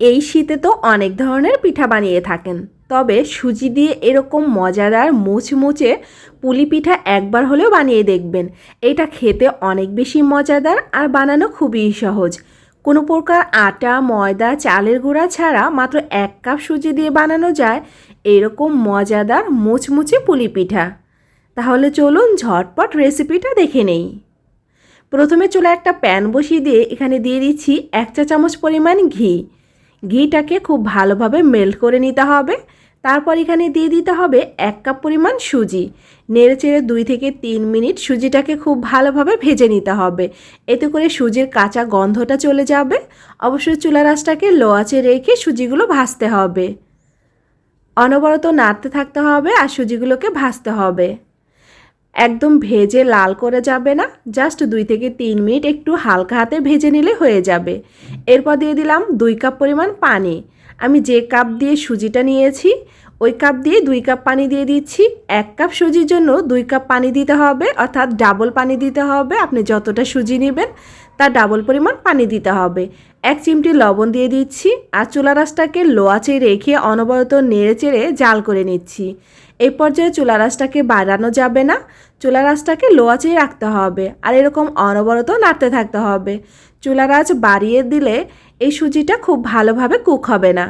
এই শীতে তো অনেক ধরনের পিঠা বানিয়ে থাকেন। তবে সুজি দিয়ে এরকম মজাদার মুচমুচে পুলি পিঠা একবার হলেও বানিয়ে দেখবেন। এটা খেতে অনেক বেশি মজাদার আর বানানো খুবই সহজ। কোনো প্রকার আটা, ময়দা, চালের গুঁড়া ছাড়া মাত্র এক কাপ সুজি দিয়ে বানানো যায় এরকম মজাদার মুচমুচে পুলি পিঠা। তাহলে চলুন ঝটপট রেসিপিটা দেখে নেই। প্রথমে চলে একটা প্যান বসিয়ে দিয়ে এখানে দিয়ে দিচ্ছি এক চা চামচ পরিমাণ ঘি। ঘিটাকে খুব ভালোভাবে মেল্ট করে নিতে হবে। তারপর এখানে দিয়ে দিতে হবে এক কাপ পরিমাণ সুজি। নেড়ে চেড়ে দুই থেকে তিন মিনিট সুজিটাকে খুব ভালোভাবে ভেজে নিতে হবে। এতে করে সুজির কাঁচা গন্ধটা চলে যাবে। অবশ্যই চুলা রাসটাকে লো রেখে সুজিগুলো ভাজতে হবে। অনবরত নাড়তে থাকতে হবে আর সুজিগুলোকে ভাজতে হবে। একদম ভেজে লাল করে যাবে না জাস্ট দুই থেকে তিন মিনিট একটু হালকা হাতে ভেজে নিলে হয়ে যাবে। এরপর দিয়ে দিলাম দুই কাপ পরিমাণ পানি। আমি যে কাপ দিয়ে সুজিটা নিয়েছি, ওই কাপ দিয়ে দুই কাপ পানি দিয়ে দিচ্ছি। এক কাপ সুজির জন্য দুই কাপ পানি দিতে হবে, অর্থাৎ ডাবল পানি দিতে হবে। আপনি যতটা সুজি নেবেন তার ডাবল পরিমাণ পানি দিতে হবে। এক চিমটি লবণ দিয়ে দিচ্ছি আর চুলা রাসটাকে লো আঁচে রেখে অনবরত নেড়ে চেড়ে জাল করে নিচ্ছি। এই পর্যায়ে চুলা রাসটাকে বাড়ানো যাবে না। চুলা রাসটাকে লো আঁচেই রাখতে হবে আর এরকম অনবরত নাড়তে থাকতে হবে। চুলা রাস বাড়িয়ে দিলে এই সুজিটা খুব ভালোভাবে কুক হবে না।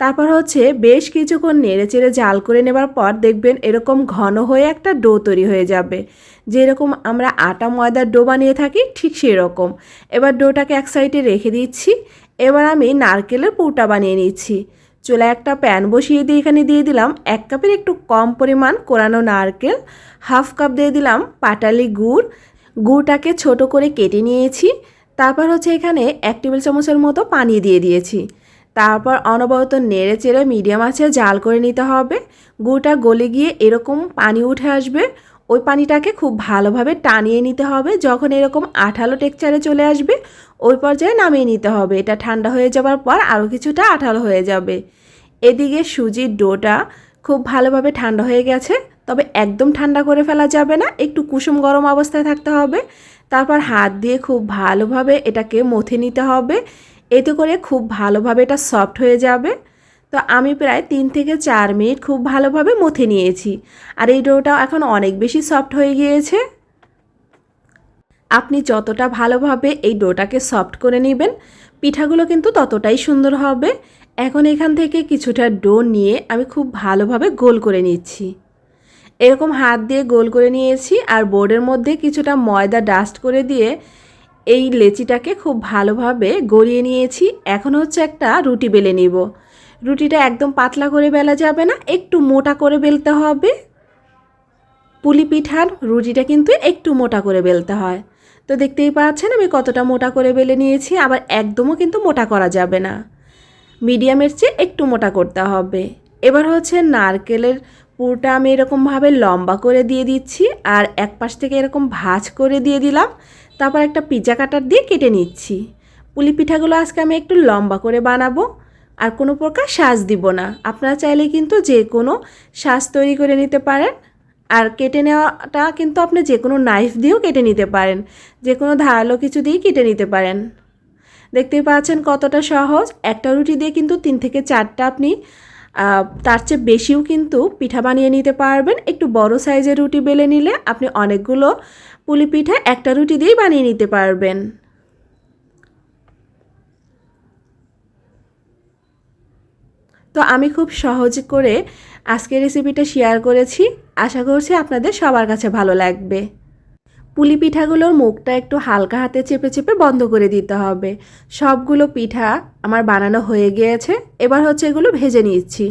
তারপর হচ্ছে বেশ কিছুক্ষণ নেড়ে চেড়ে জাল করে নেবার পর দেখবেন এরকম ঘন হয়ে একটা ডো তৈরি হয়ে যাবে। যেরকম আমরা আটা, ময়দার ডো বানিয়ে থাকি, ঠিক সেরকম। এবার ডোটাকে এক সাইডে রেখে দিচ্ছি। এবার আমি নারকেলের পুরটা বানিয়ে নিচ্ছি। চুলা একটা প্যান বসিয়ে দিয়ে এখানে দিয়ে দিলাম এক কাপের একটু কম পরিমাণ কোরানো নারকেল, হাফ কাপ দিয়ে দিলাম পাটালি গুড়। গুড়টাকে ছোট করে কেটে নিয়েছি। তারপর হচ্ছে এখানে এক টেবিল চামচের মতো পানি দিয়ে দিয়েছি। তারপর অনবরত নেড়ে চেড়ে মিডিয়াম আছে জাল করে নিতে হবে। গুড়টা গলে গিয়ে এরকম পানি উঠে আসবে। ওই পানিটাকে খুব ভালোভাবে টানিয়ে নিতে হবে। যখন এরকম আঠালো টেক্সচারে চলে আসবে, ওই পর্যায়ে নামিয়ে নিতে হবে। এটা ঠান্ডা হয়ে যাওয়ার পর আরও কিছুটা আঠালো হয়ে যাবে। এদিকে সুজির ডোটা খুব ভালোভাবে ঠান্ডা হয়ে গেছে, তবে একদম ঠান্ডা করে ফেলা যাবে না। একটু কুসুম গরম অবস্থায় থাকতে হবে। তারপর হাত দিয়ে খুব ভালোভাবে এটাকে মথে নিতে হবে। এতে করে খুব ভালোভাবে এটা সফট হয়ে যাবে। তো আমি প্রায় তিন থেকে চার মিনিট খুব ভালোভাবে মথে নিয়েছি। আর এই ডোটাও এখন অনেক বেশি সফট হয়ে গিয়েছে। আপনি যতটা ভালোভাবে এই ডোটাকে সফট করে নেবেন, পিঠাগুলো কিন্তু ততটাই সুন্দর হবে। এখন এখান থেকে কিছুটা ডো নিয়ে আমি খুব ভালোভাবে গোল করে নিচ্ছি। এরকম হাত দিয়ে গোল করে নিয়েছি আর বোর্ডের মধ্যে কিছুটা ময়দা ডাস্ট করে দিয়ে এই লেচিটাকে খুব ভালোভাবে গড়িয়ে নিয়েছি। এখন হচ্ছে একটা রুটি বেলে নিব। রুটিটা একদম পাতলা করে বেলা যাবে না, একটু মোটা করে বেলতে হবে। পুলি পিঠার রুটিটা কিন্তু একটু মোটা করে বেলতে হয়। তো দেখতেই পাচ্ছেন আমি কতটা মোটা করে বেলে নিয়েছি, আবার একদমও কিন্তু মোটা করা যাবে না। মিডিয়ামের চেয়ে একটু মোটা করতে হবে। এবার হচ্ছে নারকেলের পুরটা আমি এরকমভাবে লম্বা করে দিয়ে দিচ্ছি, আর এক পাশ থেকে এরকম ভাঁজ করে দিয়ে দিলাম। তারপর একটা পিজা কাটার দিয়ে কেটে নিচ্ছি। পুলি পিঠাগুলো আজকে আমি একটু লম্বা করে বানাবো, আর কোনো প্রকার সাজ দিব না। আপনারা চাইলে কিন্তু যে কোনো সাজ তৈরি করে নিতে পারেন, আর কেটে নেওয়াটা কিন্তু আপনি যে কোনো নাইফ দিয়েও কেটে নিতে পারেন যে কোনো ধারালো কিছু দিয়েই কেটে নিতে পারেন। দেখতেই পাচ্ছেন কতটা সহজ। একটা রুটি দিয়ে কিন্তু তিন থেকে চারটা আপনি তার চেয়ে বেশিও কিন্তু পিঠা বানিয়ে নিতে পারবেন। একটু বড় সাইজের রুটি বেলে নিলে আপনি অনেকগুলো পুলি পিঠা একটা রুটি দিয়েই বানিয়ে নিতে পারবেন। তো আমি খুব সহজ করে আজকের রেসিপিটা শেয়ার করেছি। আশা করছি আপনাদের সবার কাছে ভালো লাগবে। পুলি পিঠাগুলোর মুখটা একটু হালকা হাতে চেপে চেপে বন্ধ করে দিতে হবে। সবগুলো পিঠা আমার বানানো হয়ে গিয়েছে। এবার হচ্ছে এগুলো ভেজে নিচ্ছি।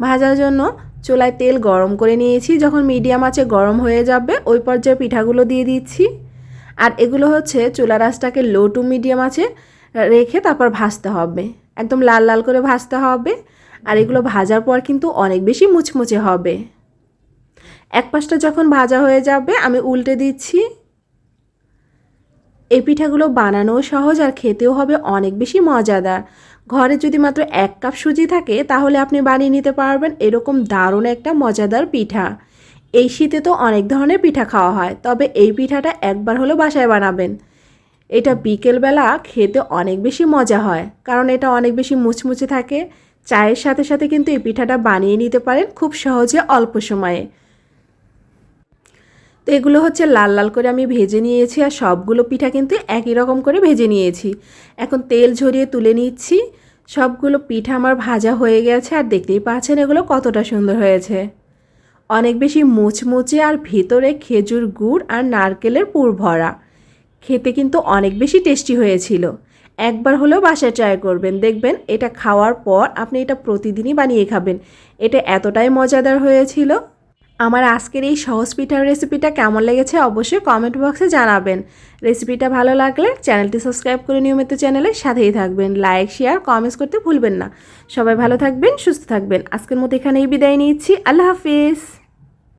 ভাজার জন্য চুলায় তেল গরম করে নিয়েছি। যখন মিডিয়াম আছে গরম হয়ে যাবে, ওই পর্যায়ে পিঠাগুলো দিয়ে দিচ্ছি। আর এগুলো হচ্ছে চুলা রাসটাকে লো টু মিডিয়াম আছে রেখে তারপর ভাজতে হবে। একদম লাল লাল করে ভাজতে হবে। আর এগুলো ভাজার পর কিন্তু অনেক বেশি মুচমুচে হবে। এক পাশটা যখন ভাজা হয়ে যাবে, আমি উল্টে দিচ্ছি। এই পিঠাগুলো বানানোও সহজ আর খেতেও হবে অনেক বেশি মজাদার। ঘরে যদি মাত্র এক কাপ সুজি থাকে, তাহলে আপনি বানিয়ে নিতে পারবেন এরকম দারুণ একটা মজাদার পিঠা। এই শীতে তো অনেক ধরনের পিঠা খাওয়া হয়, তবে এই পিঠাটা একবার হলেও বাসায় বানাবেন। এটা বিকেলবেলা খেতে অনেক বেশি মজা হয়, কারণ এটা অনেক বেশি মুচমুচে থাকে। চায়ের সাথে সাথে কিন্তু এই পিঠাটা বানিয়ে নিতে পারেন খুব সহজে অল্প সময়ে। তো এগুলো হচ্ছে লাল লাল করে আমি ভেজে নিয়েছি আর সবগুলো পিঠা কিন্তু একই রকম করে ভেজে নিয়েছি। এখন তেল ঝরিয়ে তুলে নিচ্ছি। সবগুলো পিঠা আমার ভাজা হয়ে গেছে আর দেখতেই পাচ্ছেন এগুলো কতটা সুন্দর হয়েছে। অনেক বেশি মুচমুচে আর ভেতরে খেজুর গুড় আর নারকেলের পুর ভরা। খেতে কিন্তু অনেক বেশি টেস্টি হয়েছিল। একবার হলেও বাসায় ট্রাই করবেন। দেখবেন এটা খাওয়ার পর আপনি এটা প্রতিদিনই বানিয়ে খাবেন। এটা এতটাই মজাদার হয়েছিল। আমার আজকের এই সহজ পিঠার রেসিপিটা কেমন লেগেছে অবশ্যই কমেন্ট বক্সে জানাবেন। রেসিপিটা ভালো লাগলে চ্যানেলটি সাবস্ক্রাইব করে নিয়মিত চ্যানেলের সাথেই থাকবেন। লাইক শেয়ার কমেন্টস করতে ভুলবেন না। সবাই ভালো থাকবেন, সুস্থ থাকবেন। আজকের মতো এখানেই বিদায় নিচ্ছি। আল্লাহ হাফিজ।